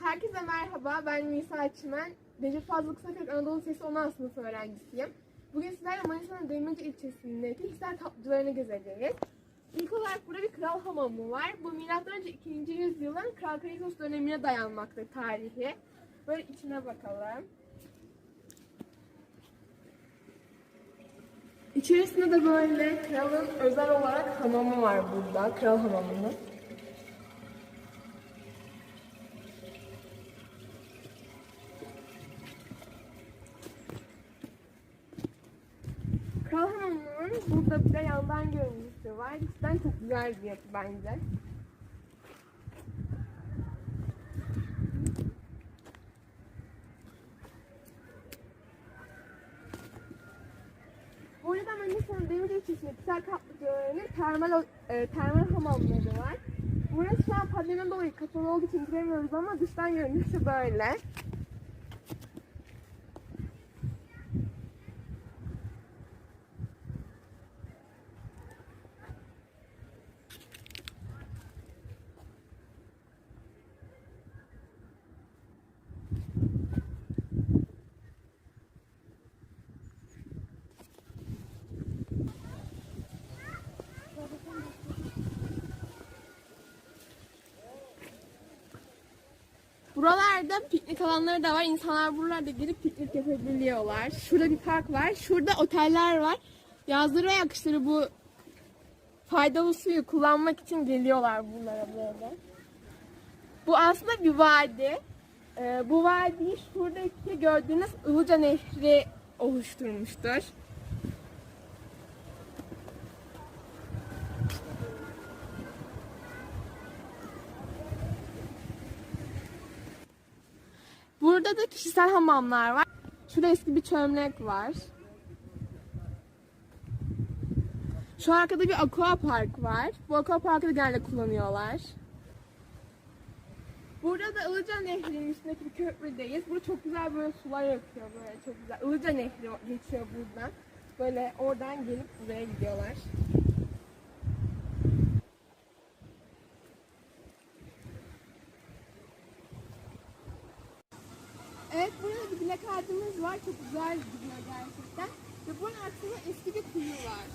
Herkese merhaba, ben Nisa Çimen. Recep Fazıl Kısakök Anadolu Lisesi 10. sınıf öğrencisiyim. Bugün sizlerle Manisa'nın Demirci ilçesindeki Hisar tatlıcılarını gezeceğiz. İlk olarak burada bir kral hamamı var. Bu M.Ö. 2. yüzyılın Kral Kayısos dönemine dayanmakta tarihi. Böyle içine bakalım. İçerisinde de böyle kralın özel olarak hamamı var burada. Kral hamamının. Kral Hamamı'nın burada bir de yandan görüntüsü var. Cidden çok güzel bir yapı bence. Bu arada Manisa'nın Demir ilçesinde Pisar Kaplıcaları'nın termal, e, termal hamamları var. Burası şu an pandemiden dolayı kapalı olduğu için giremiyoruz ama dıştan görünüşü böyle. Buralarda piknik alanları da var. İnsanlar buralarda gelip piknik yapabiliyorlar. Şurada bir park var. Şurada oteller var. Yazları ve yakışları bu faydalı suyu kullanmak için geliyorlar bunlara böyle. Bu aslında bir vadi. Ee, bu vadiyi şuradaki gördüğünüz Ilıca Nehri oluşturmuştur. Burada da kişisel hamamlar var. Şurada eski bir çömlek var. Şu arkada bir aqua park var. Bu aqua parkı da genelde kullanıyorlar. Burada da Ilıca Nehri'nin üstündeki bir köprüdeyiz. Burada çok güzel böyle sular akıyor böyle çok güzel. Ilıca Nehri geçiyor buradan. Böyle oradan gelip buraya gidiyorlar. Evet burada bir bilek ağacımız var. Çok güzel gidiyor gerçekten. Ve bunun altında eski bir kuyu var.